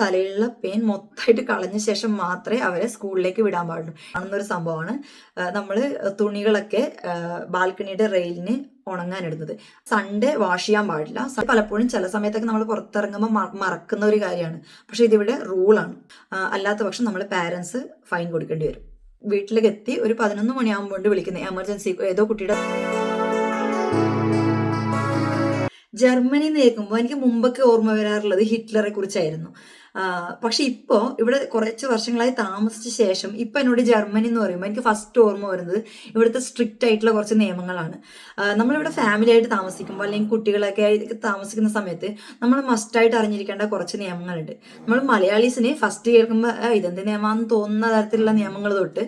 തലയിലുള്ള pain മൊത്തമായിട്ട് കളഞ്ഞ ശേഷം മാത്രമേ അവരെ സ്കൂളിലേക്ക് വിടാൻ പാടുള്ളൂ. കാണുന്നൊരു സംഭവമാണ്. നമ്മൾ തുണികളൊക്കെ ബാൽക്കണിയുടെ റെയിലിന് ഉണങ്ങാനിടുന്നത്. സൺഡേ വാഷ് ചെയ്യാൻ പാടില്ല. പലപ്പോഴും ചില സമയത്തൊക്കെ നമ്മൾ പുറത്തിറങ്ങുമ്പോൾ മറക്കുന്ന ഒരു കാര്യമാണ്. പക്ഷെ ഇതിവിടെ റൂളാണ് അല്ലാത്ത പക്ഷം നമ്മൾ പാരൻസ് ഫൈൻ കൊടുക്കേണ്ടി വരും. വീട്ടിലേക്ക് എത്തി ഒരു പതിനൊന്ന് മണിയാകുമ്പോൾ വിളിക്കുന്നത്. എമർജൻസി ഏതോ കുട്ടിയുടെ ജർമ്മനി എന്ന് കേൾക്കുമ്പോൾ എനിക്ക് മുമ്പൊക്കെ ഓർമ്മ വരാറുള്ളത് ഹിറ്റ്ലറെ കുറിച്ചായിരുന്നു. പക്ഷെ ഇപ്പോൾ ഇവിടെ കുറച്ച് വർഷങ്ങളായി താമസിച്ച ശേഷം ഇപ്പം എന്നോട് ജർമ്മനി എന്ന് പറയുമ്പോൾ എനിക്ക് ഫസ്റ്റ് ഓർമ്മ വരുന്നത് ഇവിടുത്തെ സ്ട്രിക്റ്റ് ആയിട്ടുള്ള കുറച്ച് നിയമങ്ങളാണ്. നമ്മളിവിടെ ഫാമിലി ആയിട്ട് താമസിക്കുമ്പോൾ അല്ലെങ്കിൽ കുട്ടികളൊക്കെ ആയിട്ട് താമസിക്കുന്ന സമയത്ത് നമ്മൾ മസ്റ്റായിട്ട് അറിഞ്ഞിരിക്കേണ്ട കുറച്ച് നിയമങ്ങളുണ്ട്. നമ്മൾ മലയാളീസിന് ഫസ്റ്റ് കേൾക്കുമ്പോൾ "ആ, ഇതെന്ത് നിയമമാണെന്ന് തോന്നുന്ന തരത്തിലുള്ള നിയമങ്ങൾ തൊട്ട്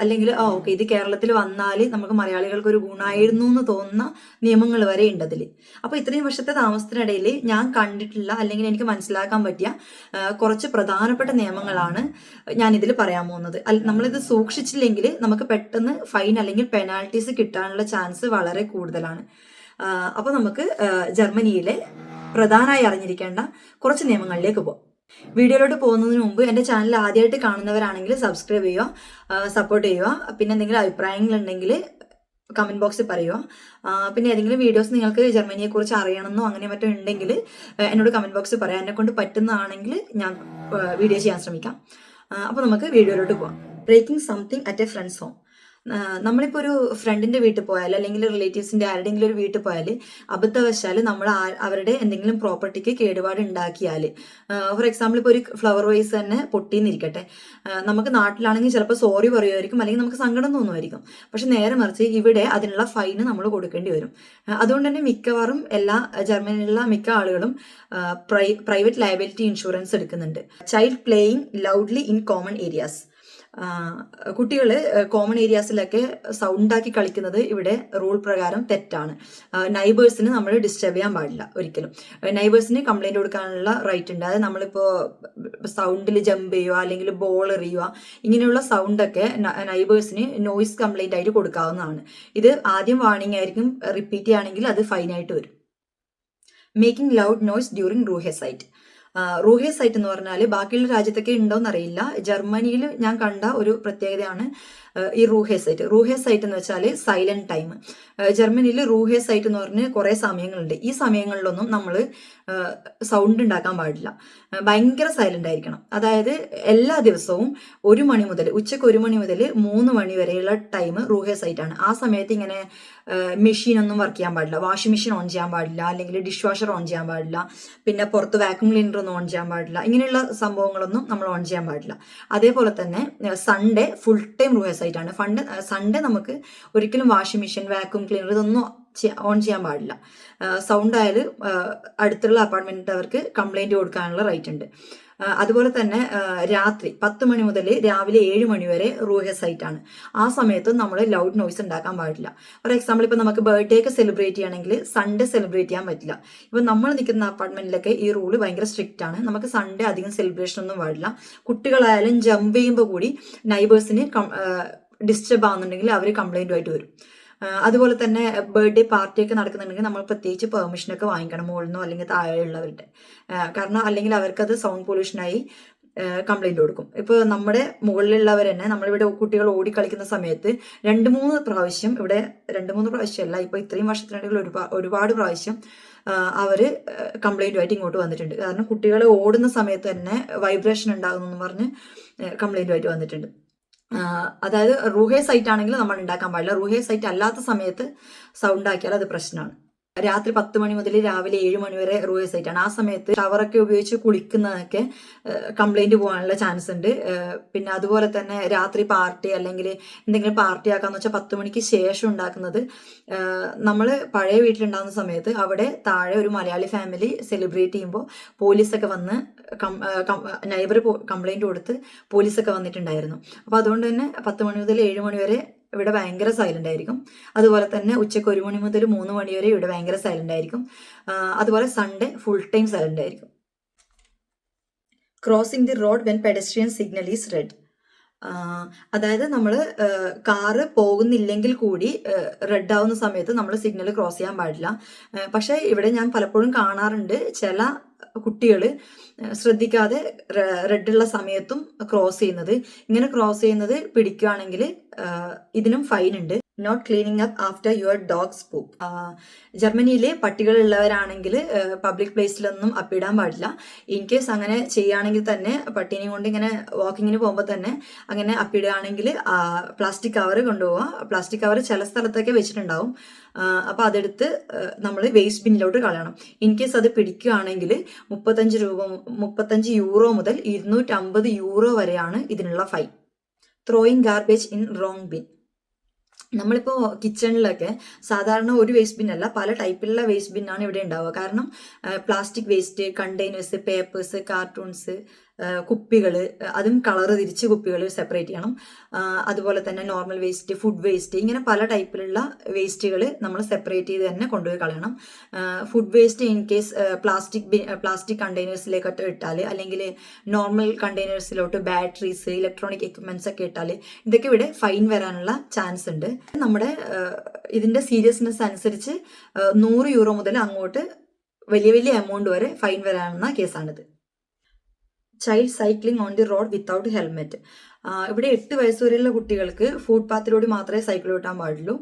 അല്ലെങ്കിൽ ആ ഓക്കെ ഇത് കേരളത്തിൽ വന്നാൽ നമുക്ക് മലയാളികൾക്ക് ഒരു ഗുണമായിരുന്നു എന്ന് തോന്നുന്ന നിയമങ്ങൾ വരെ ഉണ്ട് അതിൽ അപ്പോൾ ഇത്രയും വർഷത്തെ താമസത്തിനിടയിൽ ഞാൻ കണ്ടിട്ടുള്ള അല്ലെങ്കിൽ എനിക്ക് മനസ്സിലാക്കാൻ പറ്റിയ ആ, കുറച്ച് പ്രധാനപ്പെട്ട നിയമങ്ങളാണ് ഞാൻ ഇതിൽ പറയാൻ പോകുന്നത്. നമ്മളിത് സൂക്ഷിച്ചില്ലെങ്കിൽ നമുക്ക് പെട്ടെന്ന് ഫൈൻ അല്ലെങ്കിൽ പെനാൽറ്റീസ് കിട്ടാനുള്ള ചാൻസ് വളരെ കൂടുതലാണ്. അപ്പോൾ നമുക്ക് ജർമ്മനിയിലെ പ്രധാനമായി അറിഞ്ഞിരിക്കേണ്ട കുറച്ച് നിയമങ്ങളിലേക്ക് പോകാം വീഡിയോയിലോട്ട് പോകുന്നതിന് മുമ്പ് എന്റെ ചാനൽ ആദ്യമായിട്ട് കാണുന്നവരാണെങ്കിൽ സബ്സ്ക്രൈബ് ചെയ്യുക സപ്പോർട്ട് ചെയ്യുക. പിന്നെ എന്തെങ്കിലും അഭിപ്രായങ്ങളുണ്ടെങ്കിൽ കമന്റ് ബോക്സിൽ പറയുക പിന്നെ ഏതെങ്കിലും വീഡിയോസ് നിങ്ങൾക്ക് ജർമ്മനിയെ കുറിച്ച് അറിയണമെന്നോ അങ്ങനെ മറ്റോ ഉണ്ടെങ്കിൽ എന്നോട് കമന്റ് ബോക്സിൽ പറയാം. എന്നെ കൊണ്ട് പറ്റുന്നതാണെങ്കിൽ ഞാൻ വീഡിയോ ചെയ്യാൻ ശ്രമിക്കാം. അപ്പോൾ നമുക്ക് വീഡിയോയിലോട്ട് പോകാം breaking something at a friend's home നമ്മളിപ്പോൾ ഒരു ഫ്രണ്ടിന്റെ വീട്ടിൽ പോയാൽ അല്ലെങ്കിൽ റിലേറ്റീവ്സിന്റെ ആരുടെങ്കിലും ഒരു വീട്ടിൽ പോയാൽ അബദ്ധവശാൽ നമ്മൾ അവരുടെ എന്തെങ്കിലും പ്രോപ്പർട്ടിക്ക് കേടുപാട് ഉണ്ടാക്കിയാൽ ഫോർ എക്സാമ്പിൾ ഇപ്പോൾ ഒരു ഫ്ലവർ വൈസ് തന്നെ പൊട്ടിന്നിരിക്കട്ടെ. നമുക്ക് നാട്ടിലാണെങ്കിൽ ചിലപ്പോൾ സോറി പറയുമായിരിക്കും അല്ലെങ്കിൽ നമുക്ക് സങ്കടം തോന്നുമായിരിക്കും പക്ഷെ നേരെ മറിച്ച് ഇവിടെ അതിനുള്ള ഫൈന് നമ്മൾ കൊടുക്കേണ്ടി വരും. അതുകൊണ്ട് തന്നെ മിക്കവാറും എല്ലാ ജർമ്മനിയിലുള്ള മിക്ക ആളുകളും പ്രൈവറ്റ് ലയബിലിറ്റി ഇൻഷുറൻസ് എടുക്കുന്നുണ്ട്. Child playing loudly in common areas കുട്ടികൾ കോമൺ ഏരിയാസിലൊക്കെ സൗണ്ടാക്കി കളിക്കുന്നത് ഇവിടെ റൂൾ പ്രകാരം തെറ്റാണ്. നൈബേഴ്സിന് നമ്മൾ ഡിസ്റ്റർബ് ചെയ്യാൻ പാടില്ല ഒരിക്കലും. നൈബേഴ്സിന് കംപ്ലൈന്റ് കൊടുക്കാനുള്ള റൈറ്റ് ഉണ്ട്. അതായത് നമ്മളിപ്പോൾ സൗണ്ടിൽ ജമ്പ് ചെയ്യുക അല്ലെങ്കിൽ ബോൾ എറിയുക ഇങ്ങനെയുള്ള സൗണ്ടൊക്കെ നൈബേഴ്സിന് നോയിസ് കംപ്ലൈന്റ് ആയിട്ട് കൊടുക്കാവുന്നതാണ്. ഇത് ആദ്യം വാണിംഗ് ആയിരിക്കും റിപ്പീറ്റ് ചെയ്യുകയാണെങ്കിൽ അത് ഫൈനായിട്ട് വരും. മേക്കിംഗ് ലൗഡ് നോയ്സ് ഡ്യൂറിങ് റൂഹെ സൈറ്റ് റൂഹെ സൈറ്റ് എന്ന് പറഞ്ഞാൽ ബാക്കിയുള്ള രാജ്യത്തൊക്കെ ഉണ്ടോയെന്ന് അറിയില്ല ജർമ്മനിയിൽ ഞാൻ കണ്ട ഒരു പ്രത്യേകതയാണ് ഈ റൂഹെ സൈറ്റ്. റൂഹെ സൈറ്റ് എന്ന് വെച്ചാൽ സൈലന്റ് ടൈം. ജർമ്മനിയിൽ റൂഹെ സൈറ്റ് എന്ന് പറഞ്ഞ് കുറേ സമയങ്ങളുണ്ട്. ഈ സമയങ്ങളിലൊന്നും നമ്മൾ സൗണ്ട് ഉണ്ടാക്കാൻ പാടില്ല. ഭയങ്കര സൈലന്റ് ആയിരിക്കണം. അതായത് എല്ലാ ദിവസവും ഒരു മണി മുതൽ ഉച്ചയ്ക്ക് ഒരു മണി മുതൽ മൂന്ന് മണി വരെയുള്ള ടൈം റൂഹെ സൈറ്റ് ആണ്. ആ സമയത്ത് ഇങ്ങനെ മെഷീൻ ഒന്നും വർക്ക് ചെയ്യാൻ പാടില്ല. വാഷിംഗ് മെഷീൻ ഓൺ ചെയ്യാൻ പാടില്ല. അല്ലെങ്കിൽ ഡിഷ് വാഷർ ഓൺ ചെയ്യാൻ പാടില്ല. പിന്നെ പുറത്ത് വാക്യൂം ക്ലീനർ ഒന്നും ഓൺ ചെയ്യാൻ പാടില്ല. ഇങ്ങനെയുള്ള സംഭവങ്ങളൊന്നും നമ്മൾ ഓൺ ചെയ്യാൻ പാടില്ല. അതേപോലെ തന്നെ സൺഡേ ഫുൾ ടൈം റൂഹേഴ്സ് ആയിട്ടാണ്. ഫണ്ട് സൺഡേ നമുക്ക് ഒരിക്കലും വാഷിംഗ് മെഷീൻ വാക്യൂം ക്ലീനർ ഇതൊന്നും ഓൺ ചെയ്യാൻ പാടില്ല. സൗണ്ട് ആയാലും അടുത്തുള്ള അപ്പാർട്ട്മെന്റ് അവർക്ക് കംപ്ലൈന്റ് കൊടുക്കാനുള്ള റൈറ്റ് ഉണ്ട്. അതുപോലെ തന്നെ രാത്രി പത്ത് മണി മുതൽ രാവിലെ ഏഴ് മണി വരെ റൂഹ സൈറ്റ് ആണ്. ആ സമയത്ത് നമ്മൾ ലൗഡ് നോയ്സ് ഉണ്ടാക്കാൻ പാടില്ല. ഫോർ എക്സാമ്പിൾ ഇപ്പോൾ നമുക്ക് ബർത്ത്ഡേ ഒക്കെ സെലിബ്രേറ്റ് ചെയ്യണമെങ്കിൽ സൺഡേ സെലിബ്രേറ്റ് ചെയ്യാൻ പറ്റില്ല. ഇപ്പം നമ്മൾ നിൽക്കുന്ന അപ്പാർട്ട്മെന്റിലൊക്കെ ഈ റൂൾ ഭയങ്കര സ്ട്രിക്റ്റ് ആണ്. നമുക്ക് സൺഡേ അധികം സെലിബ്രേഷൻ ഒന്നും പാടില്ല. കുട്ടികളായാലും ജമ്പ് ചെയ്യുമ്പോൾ കൂടി നൈബേഴ്സിന് ഡിസ്റ്റർബ് ആവുന്നുണ്ടെങ്കിൽ അവർ കംപ്ലൈന്റുമായിട്ട് വരും. അതുപോലെ തന്നെ ബർത്ത്ഡേ പാർട്ടിയൊക്കെ നടക്കുന്നുണ്ടെങ്കിൽ നമ്മൾ പ്രത്യേകിച്ച് പെർമിഷനൊക്കെ വാങ്ങിക്കണം മുകളിൽ അല്ലെങ്കിൽ താഴെയുള്ളവരുടെ. കാരണം അല്ലെങ്കിൽ അവർക്കത് സൗണ്ട് പൊല്യൂഷനായി കംപ്ലൈന്റ് കൊടുക്കും. ഇപ്പോൾ നമ്മുടെ മുകളിലുള്ളവർ തന്നെ നമ്മളിവിടെ കുട്ടികൾ ഓടിക്കളിക്കുന്ന സമയത്ത് രണ്ട് മൂന്ന് പ്രാവശ്യം ഇവിടെ രണ്ട് മൂന്ന് പ്രാവശ്യമല്ല ഇപ്പോൾ ഇത്രയും വർഷത്തിനിടയിൽ ഒരുപാട് ഒരുപാട് പ്രാവശ്യം അവർ കംപ്ലൈന്റുമായിട്ട് ഇങ്ങോട്ട് വന്നിട്ടുണ്ട്. കാരണം കുട്ടികൾ ഓടുന്ന സമയത്ത് തന്നെ വൈബ്രേഷൻ ഉണ്ടാകുന്നു എന്ന് പറഞ്ഞ് കംപ്ലൈന്റുമായിട്ട് വന്നിട്ടുണ്ട്. അതായത് റൂഹേ സൈറ്റ് ആണെങ്കിൽ നമ്മൾ ഉണ്ടാക്കാൻ പാടില്ല. റൂഹേ സൈറ്റ് അല്ലാത്ത സമയത്ത് സൗണ്ട് ആക്കിയാൽ അത് പ്രശ്നമാണ്. രാത്രി പത്ത് മണി മുതൽ രാവിലെ ഏഴ് മണി വരെ റൂഹേ സൈറ്റ് ആണ്. ആ സമയത്ത് ഷവറൊക്കെ ഉപയോഗിച്ച് കുളിക്കുന്നതൊക്കെ കംപ്ലൈന്റ് പോകാനുള്ള ചാൻസ് ഉണ്ട്. പിന്നെ അതുപോലെ തന്നെ രാത്രി പാർട്ടി അല്ലെങ്കിൽ എന്തെങ്കിലും പാർട്ടി ആക്കാന്ന് വെച്ചാൽ പത്ത് മണിക്ക് ശേഷം ഉണ്ടാക്കുന്നത് നമ്മൾ പഴയ വീട്ടിലുണ്ടാകുന്ന സമയത്ത് അവിടെ താഴെ ഒരു മലയാളി ഫാമിലി സെലിബ്രേറ്റ് ചെയ്യുമ്പോൾ പോലീസൊക്കെ വന്ന് നൈബർ കംപ്ലൈന്റ് കൊടുത്ത് പോലീസൊക്കെ വന്നിട്ടുണ്ടായിരുന്നു. അപ്പോൾ അതുകൊണ്ട് തന്നെ പത്ത് മണി മുതൽ ഏഴ് മണി വരെ ഇവിടെ ഭയങ്കര സൈലന്റ് ആയിരിക്കും. അതുപോലെ തന്നെ ഉച്ചയ്ക്ക് ഒരു മണി മുതൽ മൂന്ന് മണി വരെ ഇവിടെ ഭയങ്കര സൈലന്റ് ആയിരിക്കും. അതുപോലെ സൺഡേ ഫുൾ ടൈം സൈലന്റ് ആയിരിക്കും. Crossing the road when pedestrian signal is red അതായത് നമ്മൾ കാറ് പോകുന്നില്ലെങ്കിൽ കൂടി റെഡ് ആവുന്ന സമയത്ത് നമ്മൾ സിഗ്നൽ ക്രോസ് ചെയ്യാൻ പാടില്ല. പക്ഷേ ഇവിടെ ഞാൻ പലപ്പോഴും കാണാറുണ്ട്. ചില കുട്ടികൾ ശ്രദ്ധിക്കാതെ റെഡുള്ള സമയത്തും ക്രോസ് ചെയ്യുന്നത്. ഇങ്ങനെ ക്രോസ് ചെയ്യുന്നത് പിടിക്കുകയാണെങ്കിൽ ഇതിനും ഫൈൻ ഉണ്ട്. Not cleaning up after your dogs poop ജർമ്മനിയിലെ പട്ടികളുള്ളവരാണെങ്കിൽ പബ്ലിക് പ്ലേസിലൊന്നും അപ്പിടാൻ പാടില്ല. ഇൻ കേസ് അങ്ങനെ ചെയ്യുകയാണെങ്കിൽ തന്നെ പട്ടീനെയും കൊണ്ട് ഇങ്ങനെ വാക്കിങ്ങിന് പോകുമ്പോൾ തന്നെ അങ്ങനെ അപ്പിടുകയാണെങ്കിൽ പ്ലാസ്റ്റിക് കവർ കൊണ്ടുപോവുക പ്ലാസ്റ്റിക് കവർ ചില സ്ഥലത്തൊക്കെ വെച്ചിട്ടുണ്ടാവും. അപ്പോൾ അതെടുത്ത് നമ്മൾ വേസ്റ്റ് ബിന്നിലോട്ട് കളയണം. ഇൻ കേസ് അത് പിടിക്കുകയാണെങ്കിൽ മുപ്പത്തഞ്ച് രൂപ മുപ്പത്തഞ്ച് യൂറോ മുതൽ ഇരുന്നൂറ്റമ്പത് യൂറോ വരെയാണ് ഇതിനുള്ള fine throwing garbage in wrong bin നമ്മളിപ്പോൾ കിച്ചണിലൊക്കെ സാധാരണ ഒരു വേസ്റ്റ് ബിൻ അല്ല പല ടൈപ്പിലുള്ള വേസ്റ്റ് ബിന്നാണ് ഇവിടെ ഉണ്ടാവുക. കാരണം plastic waste containers papers cartons കുപ്പികൾ അതും കളറ് തിരിച്ച് കുപ്പികൾ സെപ്പറേറ്റ് ചെയ്യണം. അതുപോലെ തന്നെ നോർമൽ വേസ്റ്റ് ഫുഡ് വേസ്റ്റ് ഇങ്ങനെ പല ടൈപ്പിലുള്ള വേസ്റ്റുകൾ നമ്മൾ സെപ്പറേറ്റ് ചെയ്ത് തന്നെ കൊണ്ടുപോയി കളയണം. Food waste in case plastic plastic കണ്ടെയ്നേഴ്സിലേക്കൊക്കെ ഇട്ടാൽ അല്ലെങ്കിൽ നോർമൽ കണ്ടെയ്നേഴ്സിലോട്ട് ബാറ്ററീസ് ഇലക്ട്രോണിക് എക്യുപ്മെന്റ്സ് ഒക്കെ ഇട്ടാൽ ഇതൊക്കെ ഇവിടെ ഫൈൻ വരാനുള്ള ചാൻസ് ഉണ്ട്. നമ്മുടെ ഇതിന്റെ സീരിയസ്നെസ് അനുസരിച്ച് നൂറ് യൂറോ മുതൽ അങ്ങോട്ട് വലിയ വലിയ എമൗണ്ട് വരെ ഫൈൻ വരാവുന്ന കേസാണിത് child cycling on the road without helmet ഇവിടെ എട്ട് വയസ്സ് വരെയുള്ള കുട്ടികൾക്ക് ഫുട് പാത്തിലൂടെ മാത്രമേ സൈക്കിൾ ഓട്ടാൻ പാടുള്ളൂ.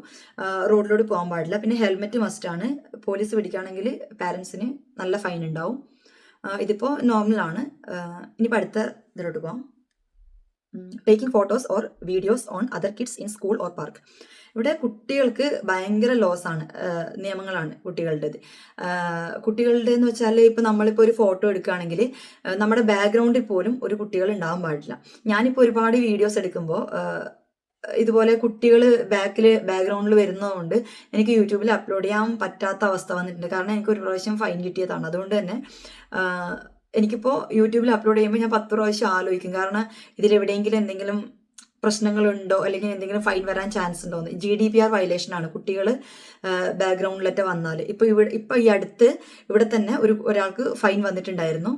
റോഡിലൂടെ പോകാൻ പാടില്ല. പിന്നെ ഹെൽമെറ്റ് ആണ്. പോലീസ് പിടിക്കുകയാണെങ്കിൽ പാരൻസിന് നല്ല ഫൈൻ ഉണ്ടാവും. ഇതിപ്പോൾ ഇതിപ്പോൾ നോർമലാണ് ഇനിയിപ്പോൾ അടുത്ത ഇതിലോട്ട് പോകാം taking photos or videos on other kids in school or park ഇവിടെ കുട്ടികൾക്ക് ഭയങ്കര ലോസ് ആണ് നിയമങ്ങളാണ് കുട്ടികളുടേത്. കുട്ടികളുടെ എന്ന് വെച്ചാൽ ഇപ്പൊ നമ്മളിപ്പോ ഒരു ഫോട്ടോ എടുക്കുകയാണെങ്കിൽ നമ്മുടെ ബാക്ക്ഗ്രൗണ്ടിൽ പോലും ഒരു കുട്ടികൾ ഉണ്ടാവാൻ പാടില്ല. ഞാനിപ്പോൾ ഒരുപാട് വീഡിയോസ് എടുക്കുമ്പോൾ ഇതുപോലെ കുട്ടികൾ ബാക്കിൽ ബാക്ക്ഗ്രൗണ്ടിൽ വരുന്നതുകൊണ്ട് എനിക്ക് യൂട്യൂബിൽ അപ്ലോഡ് ചെയ്യാൻ പറ്റാത്ത അവസ്ഥ വന്നിട്ടുണ്ട്. കാരണം എനിക്ക് ഒരു പ്രാവശ്യം ഫൈൻ കിട്ടിയതാണ്. അതുകൊണ്ട് തന്നെ എനിക്കിപ്പോൾ യൂട്യൂബിൽ അപ്ലോഡ് ചെയ്യുമ്പോൾ ഞാൻ പത്ത് പ്രാവശ്യം ആലോചിക്കും. കാരണം ഇതിലെവിടെയെങ്കിലും എന്തെങ്കിലും പ്രശ്നങ്ങളുണ്ടോ? അല്ലെങ്കിൽ എന്തെങ്കിലും ഫൈൻ വരാൻ ചാൻസ് ഉണ്ടോ എന്ന്. G D P R violation ആണ്. കുട്ടികൾ ബാക്ക്ഗ്രൗണ്ടിലൊക്കെ വന്നാൽ ഇപ്പോൾ ഇവിടെ ഇപ്പോൾ ഈ അടുത്ത് ഇവിടെ തന്നെ ഒരു ഒരാൾക്ക് ഫൈൻ വന്നിട്ടുണ്ടായിരുന്നു.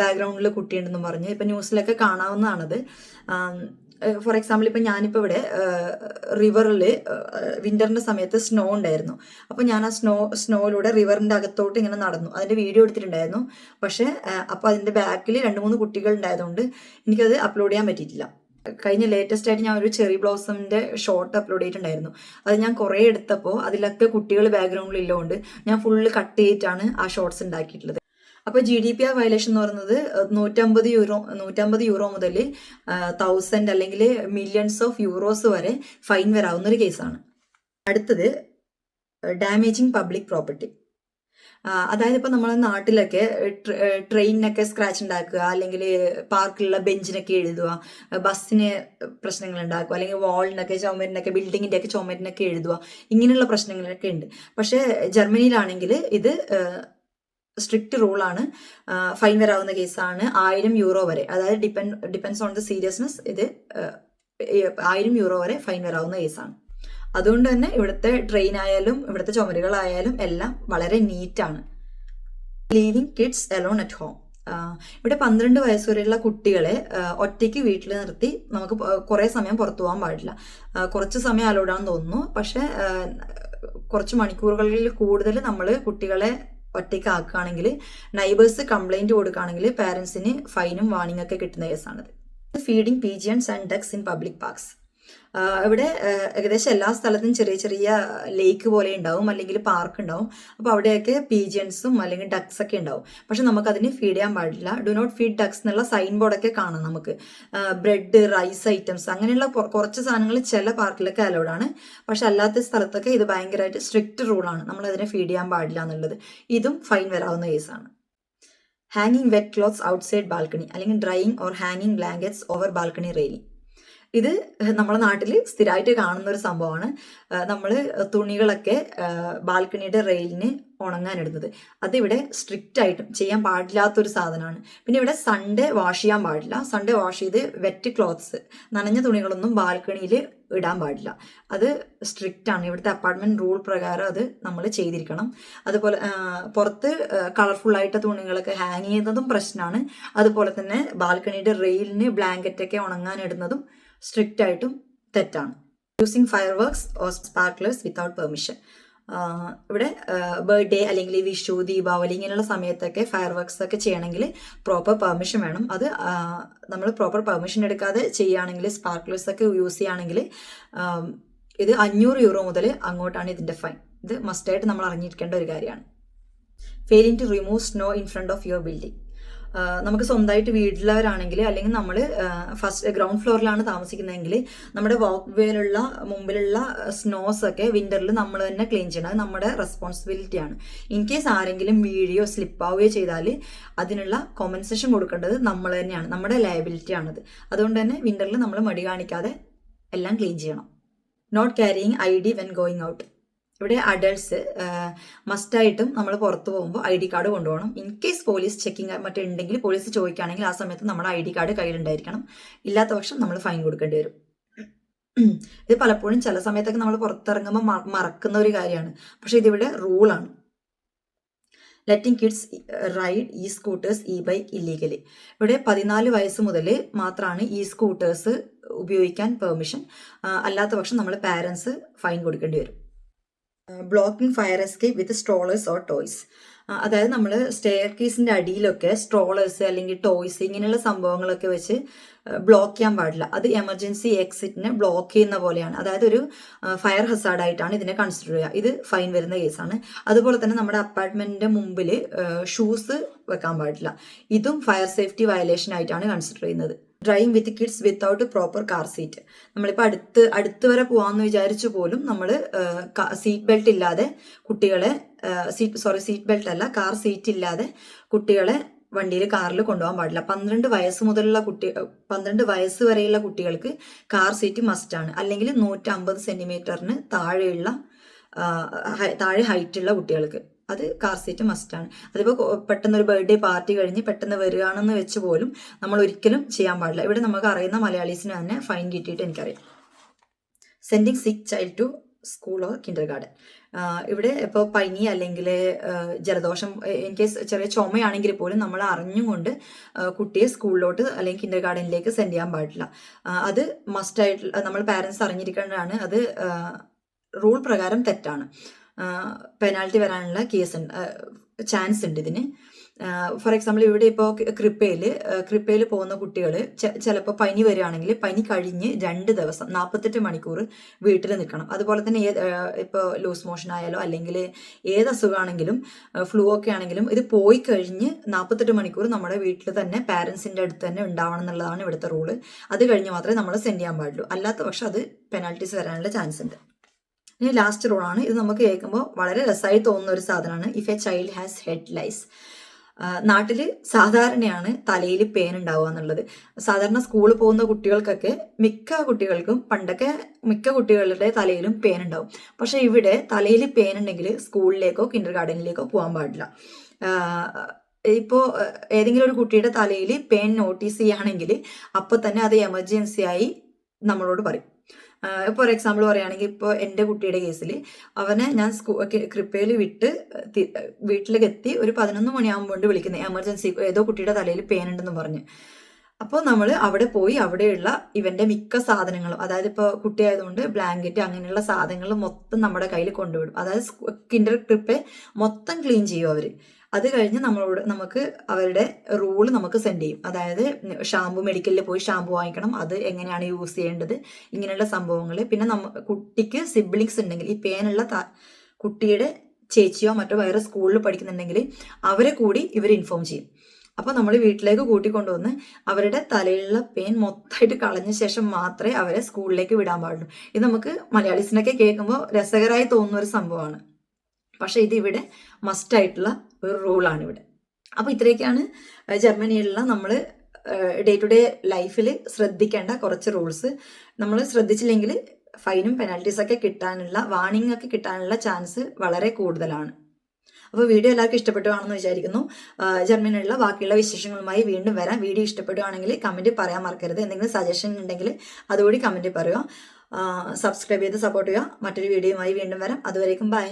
ബാക്ക്ഗ്രൗണ്ടിൽ കുട്ടിയുണ്ടെന്ന് പറഞ്ഞ്. ഇപ്പം ന്യൂസിലൊക്കെ കാണാവുന്നതാണത്. ഫോർ എക്സാമ്പിൾ ഇപ്പം ഞാനിപ്പോൾ ഇവിടെ റിവറിൽ വിന്ററിന്റെ സമയത്ത് സ്നോ ഉണ്ടായിരുന്നു. അപ്പോൾ ഞാൻ ആ സ്നോ സ്നോയിലൂടെ റിവറിന്റെ അകത്തോട്ട് ഇങ്ങനെ നടന്നു. അതിന്റെ വീഡിയോ എടുത്തിട്ടുണ്ടായിരുന്നു. പക്ഷേ അപ്പോൾ അതിന്റെ ബാക്കിൽ രണ്ട് മൂന്ന് കുട്ടികൾ ഉണ്ടായതുകൊണ്ട് എനിക്കത് അപ്ലോഡ് ചെയ്യാൻ പറ്റിയിട്ടില്ല. കഴിഞ്ഞ ലേറ്റസ്റ്റ് ആയിട്ട് ഞാൻ ഒരു ചെറി ബ്ലോസമിന്റെ ഷോർട്ട് അപ്ലോഡ് ചെയ്തിട്ടുണ്ടായിരുന്നു. അത് ഞാൻ കുറേ എടുത്തപ്പോൾ അതിലൊക്കെ കുട്ടികൾ ബാക്ക്ഗ്രൗണ്ടിൽ ഇല്ലോണ്ട് ഞാൻ ഫുള്ള് കട്ട് ചെയ്തിട്ടാണ് ആ ഷോർട്സ് ഉണ്ടാക്കിയിട്ടുള്ളത് അപ്പോൾ G D P R violation എന്ന് പറയുന്നത് നൂറ്റമ്പത് യൂറോ നൂറ്റമ്പത് യൂറോ മുതൽ തൗസൻഡ് അല്ലെങ്കിൽ മില്യൺസ് ഓഫ് യൂറോസ് വരെ ഫൈൻ വരാവുന്ന ഒരു കേസാണ് അടുത്തത് ഡാമേജിങ് പബ്ലിക് പ്രോപ്പർട്ടി അതായത് ഇപ്പൊ നമ്മളെ നാട്ടിലൊക്കെ ട്രെയിനിനൊക്കെ സ്ക്രാച്ച് ഉണ്ടാക്കുക അല്ലെങ്കിൽ പാർക്കിലുള്ള ബെഞ്ചിനൊക്കെ എഴുതുക ബസ്സിന് പ്രശ്നങ്ങൾ ഉണ്ടാക്കുക അല്ലെങ്കിൽ വാളിനൊക്കെ ചുമരിനൊക്കെ ബിൽഡിങ്ങിന്റെ ഒക്കെ ചുമരിനൊക്കെ എഴുതുക ഇങ്ങനെയുള്ള പ്രശ്നങ്ങളൊക്കെ ഉണ്ട് പക്ഷേ ജർമ്മനിയിലാണെങ്കിൽ ഇത് സ്ട്രിക്റ്റ് റൂളാണ് ഫൈൻ വരാവുന്ന കേസാണ് ആയിരം യൂറോ വരെ. അതായത് depend depends on the seriousness ഇത് ആയിരം യൂറോ വരെ ഫൈൻ വരാവുന്ന കേസാണ്. അതുകൊണ്ട് തന്നെ ഇവിടുത്തെ ട്രെയിൻ ആയാലും ഇവിടുത്തെ ചുമരുകളായാലും എല്ലാം വളരെ നീറ്റാണ് leaving kids alone at home ഇവിടെ പന്ത്രണ്ട് വയസ്സ് വരെയുള്ള കുട്ടികളെ ഒറ്റയ്ക്ക് വീട്ടിൽ നിർത്തി നമുക്ക് കുറേ സമയം പുറത്തു പോകാൻ പാടില്ല. കുറച്ച് സമയം അലോഡാന്ന് തോന്നുന്നു. പക്ഷേ കുറച്ച് മണിക്കൂറുകളിൽ കൂടുതൽ നമ്മൾ കുട്ടികളെ ഒറ്റയ്ക്ക് ആക്കുകയാണെങ്കിൽ നൈബേഴ്സ് കംപ്ലൈന്റ് കൊടുക്കുകയാണെങ്കിൽ പാരൻസിന് ഫൈനും വാണിംഗ് ഒക്കെ കിട്ടുന്ന കേസാണിത് feeding pigeons and ducks in public parks ഇവിടെ ഏകദേശം എല്ലാ സ്ഥലത്തും ചെറിയ ചെറിയ ലേക്ക് പോലെ ഉണ്ടാവും അല്ലെങ്കിൽ പാർക്ക് ഉണ്ടാവും. അപ്പോൾ അവിടെയൊക്കെ പീജിയൻസും അല്ലെങ്കിൽ ഡക്സ് ഒക്കെ ഉണ്ടാവും. പക്ഷെ നമുക്ക് അതിന് ഫീഡ് ചെയ്യാൻ പാടില്ല. ഡു നോട്ട് ഫീഡ് ഡക്സ് എന്നുള്ള സൈൻ ബോർഡൊക്കെ കാണാം നമുക്ക്. ബ്രെഡ് റൈസ് ഐറ്റംസ് അങ്ങനെയുള്ള കുറച്ച് സാധനങ്ങൾ ചില പാർക്കിലൊക്കെ അലൗഡ് ആണ്. പക്ഷെ അല്ലാത്ത സ്ഥലത്തൊക്കെ ഇത് ഭയങ്കരമായിട്ട് സ്ട്രിക്റ്റ് റൂളാണ് നമ്മൾ അതിനെ ഫീഡ് ചെയ്യാൻ പാടില്ല എന്നുള്ളത്. ഇതും ഫൈൻ വരാവുന്ന കേസാണ് ഹാങ്ങിങ് വെറ്റ് ക്ലോത്ത്സ് ഔട്ട്സൈഡ് ബാൽക്കണി അല്ലെങ്കിൽ ഡ്രൈയിങ് ഓർ ഹാങ്ങിങ് ബ്ലാങ്കറ്റ്സ് ഓവർ ബാൽക്കണി റെയിലിംഗ് ഇത് നമ്മുടെ നാട്ടിൽ സ്ഥിരമായിട്ട് കാണുന്ന ഒരു സംഭവമാണ് നമ്മൾ തുണികളൊക്കെ ബാൽക്കണിയുടെ റെയിലിന് ഉണങ്ങാനിടുന്നത്. അതിവിടെ സ്ട്രിക്റ്റ് ആയിട്ടും ചെയ്യാൻ പാടില്ലാത്തൊരു സാധനമാണ്. പിന്നെ ഇവിടെ സൺഡേ വാഷ് ചെയ്യാൻ പാടില്ല. സൺഡേ വാഷ് ചെയ്ത് വെറ്റ് ക്ലോത്ത്സ് നനഞ്ഞ തുണികളൊന്നും ബാൽക്കണിയിൽ ഇടാൻ പാടില്ല. അത് സ്ട്രിക്റ്റ് ആണ് ഇവിടുത്തെ അപ്പാർട്ട്മെന്റ് റൂൾ പ്രകാരം അത് നമ്മൾ ചെയ്തിരിക്കണം. അതുപോലെ പുറത്ത് കളർഫുൾ ആയിട്ട് തുണികളൊക്കെ ഹാങ് ചെയ്യുന്നതും പ്രശ്നമാണ്. അതുപോലെ തന്നെ ബാൽക്കണിയുടെ റെയിലിന് ബ്ലാങ്കറ്റൊക്കെ ഉണങ്ങാൻ ഇടുന്നതും സ്ട്രിക്റ്റ് ആയിട്ടും തെറ്റാണ്. Using fireworks or sparklers without permission ഇവിടെ ബർത്ത്ഡേ അല്ലെങ്കിൽ വിഷു ദീപാവലി ഇങ്ങനെയുള്ള സമയത്തൊക്കെ ഫയർ വർക്ക്സ് ഒക്കെ ചെയ്യണമെങ്കിൽ പ്രോപ്പർ പെർമിഷൻ വേണം. അത് നമ്മൾ പ്രോപ്പർ പെർമിഷൻ എടുക്കാതെ ചെയ്യുകയാണെങ്കിൽ സ്പാർക്ലേഴ്സ് ഒക്കെ യൂസ് ചെയ്യുകയാണെങ്കിൽ ഇത് അഞ്ഞൂറ് യൂറോ മുതൽ അങ്ങോട്ടാണ് ഇതിന്റെ ഫൈൻ ഇത് മസ്റ്റായിട്ട് നമ്മൾ അറിഞ്ഞിരിക്കേണ്ട ഒരു കാര്യമാണ്. Failing to remove snow in front of your building നമുക്ക് സ്വന്തമായിട്ട് വീട്ടിലുള്ളവരാണെങ്കിൽ അല്ലെങ്കിൽ നമ്മൾ ഫസ്റ്റ് ഗ്രൗണ്ട് ഫ്ലോറിലാണ് താമസിക്കുന്നതെങ്കിൽ നമ്മുടെ വാക്ക് വേയിലുള്ള മുമ്പിലുള്ള സ്നോസ് ഒക്കെ വിന്ററിൽ നമ്മൾ തന്നെ ക്ലീൻ ചെയ്യണം. നമ്മുടെ റെസ്പോൺസിബിലിറ്റിയാണ് ഇൻ കേസ് ആരെങ്കിലും വീഴുകയോ സ്ലിപ്പ് ആവുകയോ ചെയ്താൽ അതിനുള്ള കോമ്പൻസേഷൻ കൊടുക്കേണ്ടത് നമ്മൾ തന്നെയാണ്. നമ്മുടെ ലയബിലിറ്റി ആണത് അതുകൊണ്ട് തന്നെ വിന്ററിൽ നമ്മൾ മടി കാണിക്കാതെ എല്ലാം ക്ലീൻ ചെയ്യണം. Not carrying I D when going out ഇവിടെ അഡൾട്ട്സ് മസ്റ്റായിട്ടും നമ്മൾ പുറത്ത് പോകുമ്പോൾ ഐ ഡി കാർഡ് കൊണ്ടുപോകണം. ഇൻ കേസ് പോലീസ് ചെക്കിങ് മറ്റുണ്ടെങ്കിൽ പോലീസ് ചോദിക്കുകയാണെങ്കിൽ ആ സമയത്ത് നമ്മുടെ ഐ ഡി കാർഡ് കയ്യിലുണ്ടായിരിക്കണം. ഇല്ലാത്ത പക്ഷം നമ്മൾ ഫൈൻ കൊടുക്കേണ്ടി വരും. ഇത് പലപ്പോഴും ചില സമയത്തൊക്കെ നമ്മൾ പുറത്തിറങ്ങുമ്പോൾ മറക്കുന്ന ഒരു കാര്യമാണ്. പക്ഷെ ഇതിവിടെ റൂളാണ് letting kids ride e scooters e bike illegally ഇവിടെ പതിനാല് വയസ്സ് മുതൽ മാത്രമാണ് ഈ സ്കൂട്ടേഴ്സ് ഉപയോഗിക്കാൻ പെർമിഷൻ അല്ലാത്ത പക്ഷം നമ്മൾ പാരൻസ് ഫൈൻ കൊടുക്കേണ്ടി വരും. Blocking fire escape with strollers or toys അതായത് നമ്മൾ സ്റ്റെയർ കേസിന്റെ അടിയിലൊക്കെ സ്ട്രോളേഴ്സ് അല്ലെങ്കിൽ ടോയ്സ് ഇങ്ങനെയുള്ള സംഭവങ്ങളൊക്കെ വെച്ച് ബ്ലോക്ക് ചെയ്യാൻ പാടില്ല. അത് എമർജൻസി എക്സിറ്റിനെ ബ്ലോക്ക് ചെയ്യുന്ന പോലെയാണ്. അതായത് ഒരു ഫയർ ഹസാർഡ് ആയിട്ടാണ് ഇതിനെ കൺസിഡർ ചെയ്യുക. ഇത് ഫൈൻ വരുന്ന കേസാണ് അതുപോലെ തന്നെ നമ്മുടെ അപ്പാർട്ട്മെന്റിന്റെ മുമ്പിൽ ഷൂസ് വെക്കാൻ പാടില്ല. ഇതും ഫയർ സേഫ്റ്റി വയലേഷൻ ആയിട്ടാണ് കൺസിഡർ ചെയ്യുന്നത്. Driving with kids without proper car seat നമ്മളിപ്പോൾ അടുത്ത് അടുത്ത് വരെ പോകാമെന്ന് വിചാരിച്ചു പോലും നമ്മൾ സീറ്റ് ബെൽറ്റ് ഇല്ലാതെ കുട്ടികളെ സീറ്റ് സോറി സീറ്റ് ബെൽറ്റ് അല്ല കാർ സീറ്റ് ഇല്ലാതെ കുട്ടികളെ വണ്ടിയിൽ കാറിൽ കൊണ്ടുപോകാൻ പാടില്ല. പന്ത്രണ്ട് വയസ്സ് മുതലുള്ള കുട്ടി പന്ത്രണ്ട് വയസ്സ് വരെയുള്ള കുട്ടികൾക്ക് കാർ സീറ്റ് മസ്റ്റാണ് അല്ലെങ്കിൽ നൂറ്റമ്പത് സെന്റിമീറ്ററിന് താഴെയുള്ള താഴെ ഹൈറ്റുള്ള കുട്ടികൾക്ക്. അത് കാർ സീറ്റ് മസ്റ്റാണ് അതിപ്പോൾ പെട്ടെന്ന് ഒരു ബർത്ത്ഡേ പാർട്ടി കഴിഞ്ഞ് പെട്ടെന്ന് വരികയാണെന്ന് വെച്ച് പോലും നമ്മൾ ഒരിക്കലും ചെയ്യാൻ പാടില്ല. ഇവിടെ നമുക്ക് അറിയുന്ന മലയാളീസിന് തന്നെ ഫൈൻ കിട്ടിയിട്ട് എനിക്കറിയാം. Sending sick child to school or kindergarten ഇവിടെ ഇപ്പോൾ പനി അല്ലെങ്കിൽ ജലദോഷം ഇൻ കേസ് ചെറിയ ചുമയാണെങ്കിൽ പോലും നമ്മൾ അറിഞ്ഞുകൊണ്ട് കുട്ടിയെ സ്കൂളിലോട്ട് അല്ലെങ്കിൽ കിൻഡർ ഗാർഡനിലേക്ക് സെൻഡ് ചെയ്യാൻ പാടില്ല. അത് മസ്റ്റായിട്ട് നമ്മൾ പാരൻസ് അറിഞ്ഞിരിക്കേണ്ടതാണ്. അത് റൂൾ പ്രകാരം തെറ്റാണ്. പെനാൽറ്റി വരാനുള്ള കേസ് ചാൻസ് ഉണ്ട് ഇതിന്. ഫോർ എക്സാമ്പിൾ ഇവിടെ ഇപ്പോൾ കൃപ്പയിൽ കൃപ്പയിൽ പോകുന്ന കുട്ടികൾ ചിലപ്പോൾ പനി വരികയാണെങ്കിൽ പനി കഴിഞ്ഞ് രണ്ട് ദിവസം നാൽപ്പത്തെട്ട് മണിക്കൂർ വീട്ടിൽ നിൽക്കണം. അതുപോലെ തന്നെ ഏത് ഇപ്പോൾ ലൂസ് മോഷൻ ആയാലോ അല്ലെങ്കിൽ ഏത് അസുഖമാണെങ്കിലും ഫ്ലൂ ഒക്കെ ആണെങ്കിലും ഇത് പോയി കഴിഞ്ഞ് നാൽപ്പത്തെട്ട് മണിക്കൂർ നമ്മുടെ വീട്ടിൽ തന്നെ പാരൻസിന്റെ അടുത്ത് തന്നെ ഉണ്ടാവണം എന്നുള്ളതാണ് ഇവിടുത്തെ റൂൾ അത് കഴിഞ്ഞ് മാത്രമേ നമ്മൾ സെൻഡ് ചെയ്യാൻ പാടുള്ളൂ. അല്ലാത്ത പക്ഷം അത് പെനാൽറ്റീസ് വരാനുള്ള ചാൻസ് ഉണ്ട്. ഇനി ലാസ്റ്റ് ആണ്. ഇത് നമുക്ക് കേൾക്കുമ്പോൾ വളരെ രസമായി തോന്നുന്ന ഒരു സാധനമാണ്. If a child has head lice നാട്ടിൽ സാധാരണയാണ് തലയിൽ പേൻ ഉണ്ടാവുക എന്നുള്ളത്. സാധാരണ സ്കൂളിൽ പോകുന്ന കുട്ടികൾക്കൊക്കെ മിക്ക കുട്ടികൾക്കും പണ്ടൊക്കെ മിക്ക കുട്ടികളുടെ തലയിലും പേൻ ഉണ്ടാവും. പക്ഷെ ഇവിടെ തലയിൽ പേൻ ഉണ്ടെങ്കിൽ സ്കൂളിലേക്കോ കിൻഡർ ഗാർഡനിലേക്കോ പോകാൻ പാടില്ല. ഇപ്പോൾ ഏതെങ്കിലും ഒരു കുട്ടിയുടെ തലയിൽ പേൻ നോട്ടീസ് ചെയ്യുകയാണെങ്കിൽ അപ്പോൾ തന്നെ അത് എമർജൻസി ആയി നമ്മളോട് പറയും. ഫോർ എക്സാമ്പിൾ പറയുകയാണെങ്കിൽ ഇപ്പോൾ എന്റെ കുട്ടിയുടെ കേസിൽ അവനെ ഞാൻ സ്കൂ കൃപ്പയിൽ വിട്ട് വീട്ടിലേക്ക് എത്തി ഒരു പതിനൊന്ന് മണിയാകുമ്പോൾ വിളിക്കുന്നത് എമർജൻസി ഏതോ കുട്ടിയുടെ തലയിൽ പെയിൻ ഉണ്ടെന്ന് പറഞ്ഞ്. അപ്പോൾ നമ്മൾ അവിടെ പോയി അവിടെയുള്ള ഇവന്റെ മിക്ക സാധനങ്ങളും അതായത് ഇപ്പോൾ കുട്ടിയായതുകൊണ്ട് ബ്ലാങ്കറ്റ് അങ്ങനെയുള്ള സാധനങ്ങൾ മൊത്തം നമ്മുടെ കയ്യിൽ കൊണ്ടുവിടും. അതായത് കിൻഡർ ട്രിപ്പ് മൊത്തം ക്ലീൻ ചെയ്യും അവർ അത് കഴിഞ്ഞ് നമ്മളോട് നമുക്ക് അവരുടെ റൂൾ നമുക്ക് സെൻഡ് ചെയ്യും. അതായത് ഷാമ്പു മെഡിക്കലിൽ പോയി ഷാമ്പു വാങ്ങിക്കണം. അത് എങ്ങനെയാണ് യൂസ് ചെയ്യേണ്ടത്? ഇങ്ങനെയുള്ള സംഭവങ്ങൾ പിന്നെ നമ്മ കുട്ടിക്ക് സിബ്ലിങ്സ് ഉണ്ടെങ്കിൽ ഈ പേനുള്ള കുട്ടിയുടെ ചേച്ചിയോ മറ്റോ വേറെ സ്കൂളിൽ പഠിക്കുന്നുണ്ടെങ്കിൽ അവരെ കൂടി ഇവർ ഇൻഫോം ചെയ്യും. അപ്പോൾ നമ്മൾ വീട്ടിലേക്ക് കൂട്ടിക്കൊണ്ടുവന്ന് അവരുടെ തലയിലുള്ള പെയിൻ മൊത്തമായിട്ട് കളഞ്ഞ ശേഷം മാത്രമേ അവരെ സ്കൂളിലേക്ക് വിടാൻ പാടുള്ളൂ. ഇത് നമുക്ക് മലയാളീസിനൊക്കെ കേൾക്കുമ്പോൾ രസകരമായി തോന്നുന്ന ഒരു സംഭവമാണ്. പക്ഷേ ഇത് ഇവിടെ മസ്റ്റ് ആയിട്ടുള്ള ഒരു റൂളാണ് ഇവിടെ. അപ്പോൾ ഇത്രയൊക്കെയാണ് ജർമ്മനിയിലുള്ള നമ്മൾ ഡേ ടു ഡേ ലൈഫിൽ ശ്രദ്ധിക്കേണ്ട കുറച്ച് റൂൾസ് നമ്മൾ ശ്രദ്ധിച്ചില്ലെങ്കിൽ ഫൈനും പെനാൽറ്റീസൊക്കെ കിട്ടാനുള്ള വാണിംഗ് ഒക്കെ കിട്ടാനുള്ള ചാൻസ് വളരെ കൂടുതലാണ്. അപ്പോൾ വീഡിയോ എല്ലാവർക്കും ഇഷ്ടപ്പെട്ടുവാണെന്ന് വിചാരിക്കുന്നു. ജർമ്മനിയുള്ള ബാക്കിയുള്ള വിശേഷങ്ങളുമായി വീണ്ടും വരാം. വീഡിയോ ഇഷ്ടപ്പെടുകയാണെങ്കിൽ കമന്റ് പറയാൻ മറക്കരുത്. എന്തെങ്കിലും സജഷൻ ഉണ്ടെങ്കിൽ അതുകൂടി കമന്റ് പറയുക. സബ്സ്ക്രൈബ് ചെയ്ത് സപ്പോർട്ട് ചെയ്യുക. മറ്റൊരു വീഡിയോയുമായി വീണ്ടും വരാം. അതുവരേക്കും ബൈ